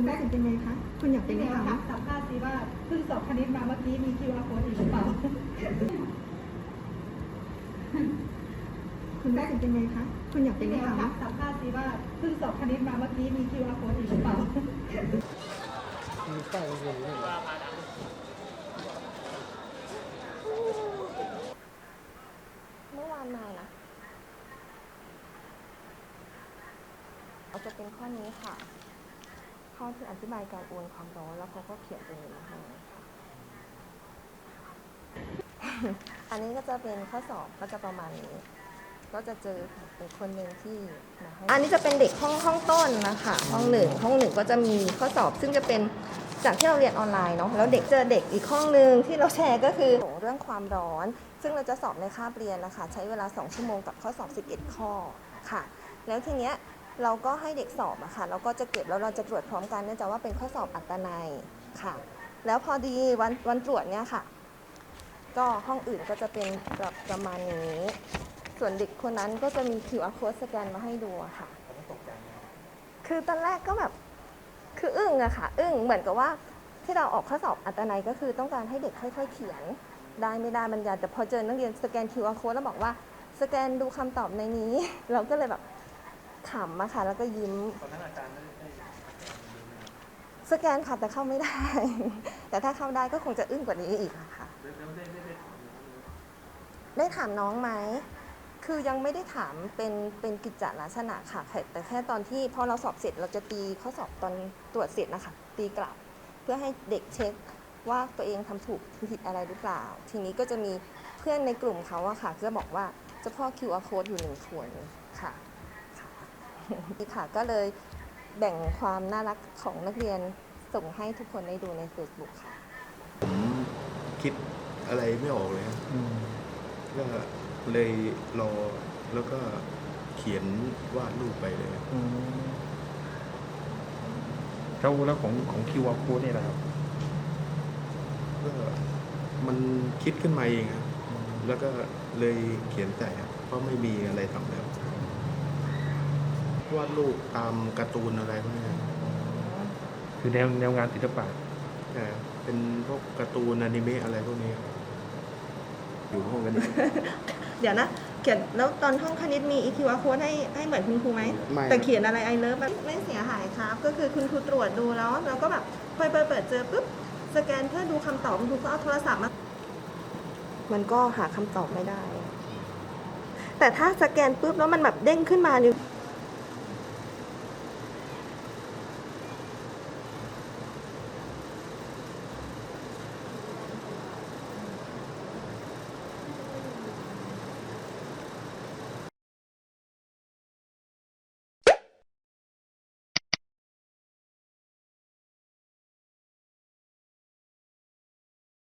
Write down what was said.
คุณได้เป็นยังไงคะคุณอยากเป็นพี่ไหมเดียวคะถามสัมภาษณ์สิว่าเพิ่งสอบคณิตมาเมื่อกี้มี QR code อีกหรือเปล่าคุณได้เป็นยังไงคะคุณอยากเป็พี่นไหมเดียวคะถามสัมภาษณ์สิว่าเพิ่งสอบคณิตมาเมื่อกี้มี QR code อีกหรือเปล่าเมื่อวานมานะเราจะเป็นข้อนี้ค่ะ ข้อที่อธิบายการโอนความร้อนแล้วเขาก็เขียนตรงนี้มาให้ค่ะอันนี้ก็จะเป็นข้อสอบก็จะประมาณนี้ ก็จะเจอเป็นคนหนึ่งที่มาให้อันนี้จะเป็นเด็กห้องห้องต้นนะคะห้องหนึ่งห้องหนึ่งก็จะมีข้อสอบซึ่งจะเป็นจากที่เราเรียนออนไลน์เนาะแล้วเด็กเจอเด็กอีกห้องหนึ่งที่เราแชร์ก็คือเรื่องความร้อน ซึ่งเราจะสอบในคาบเรียนนะคะ ใช้เวลา 2 ชั่วโมงกับข้อสอบ 11 ข้อค่ะ แล้วทีเนี้ย เราก็ให้เด็กสอบอะค่ะ เราก็จะเก็บแล้วเราจะตรวจพร้อมกันเนื่องจากว่าเป็นข้อสอบอัตนัยค่ะ แล้วพอดีวันวันตรวจเนี่ยค่ะ ก็ห้องอื่นก็จะเป็นแบบประมาณนี้ ส่วนเด็กคนนั้นก็จะมี QR code สแกนมาให้ดูอะค่ะ คือตอนแรกก็แบบคืออึ้งอะค่ะ อึ้งเหมือนกับว่าที่เราออกข้อสอบอัตนัยก็คือต้องการให้เด็กค่อย ๆ เขียน ได้ไม่ได้บรรยายแต่พอเจอนักเรียนสแกน QR code แล้วบอกว่า สแกนดูคำตอบในนี้ เราก็เลยแบบ ขำอะค่ะ แล้วก็ยิ้มสแกนค่ะแต่เข้าไม่ได้ แต่ถ้าเข้าได้ก็คงจะอึ้งกว่านี้อีกอะค่ะได้ถามน้องไหม คือยังไม่ได้ถามเป็นเป็นกิจจลักษณะค่ะแต่แค่ตอนที่พอเราสอบเสร็จเราจะตีข้อสอบตอนตรวจเสร็จนะคะ ตีกลับ เพื่อให้เด็กเช็คว่าตัวเองทำถูกผิดอะไรหรือเปล่า ทีนี้ก็จะมีเพื่อนในกลุ่มเขาอะค่ะจะบอกว่าเฉพาะ QR code อยู่หนึ่งคนค่ะค่ะ นี่ค่ะก็เลยแบ่งความน่ารักของนักเรียนส่งให้ทุกคนได้ดูใน Facebook ค่ะผมคิดอะไรไม่ออกเลยครับก็เลยรอแล้วก็เขียนวาดรูปไปเลยครับแล้วแล้วของของคิวอาร์โค้ดนี่แหละครับก็มันคิดขึ้นมาเองครับแล้วก็เลยเขียนแต่ครับเพราะไม่มีอะไรทำแล้ว วาดรูปตามการ์ตูนอะไรพวกนี้ครับคือแนวแนวงานศิลปะแต่เป็นพวกการ์ตูนอนิเมะอะไรพวกนี้ครับอยู่ห้องกันนี้เดี๋ยวนะ เขียนแล้วตอนห้องคณิตมี QR code ให้ให้เหมือนคุณครูไหม ไม่แต่เขียนอะไรไอเลิฟไม่เสียหายครับ ก็คือคุณครูตรวจดูแล้วเราก็แบบพอเปิดเปิดเจอปุ๊บสแกนเพื่อดูคำตอบคุณครูก็เอาโทรศัพท์มา มันก็หาคำตอบไม่ได้ แต่ถ้าสแกนปุ๊บแล้วมันแบบเด้งขึ้นมาเนี่ย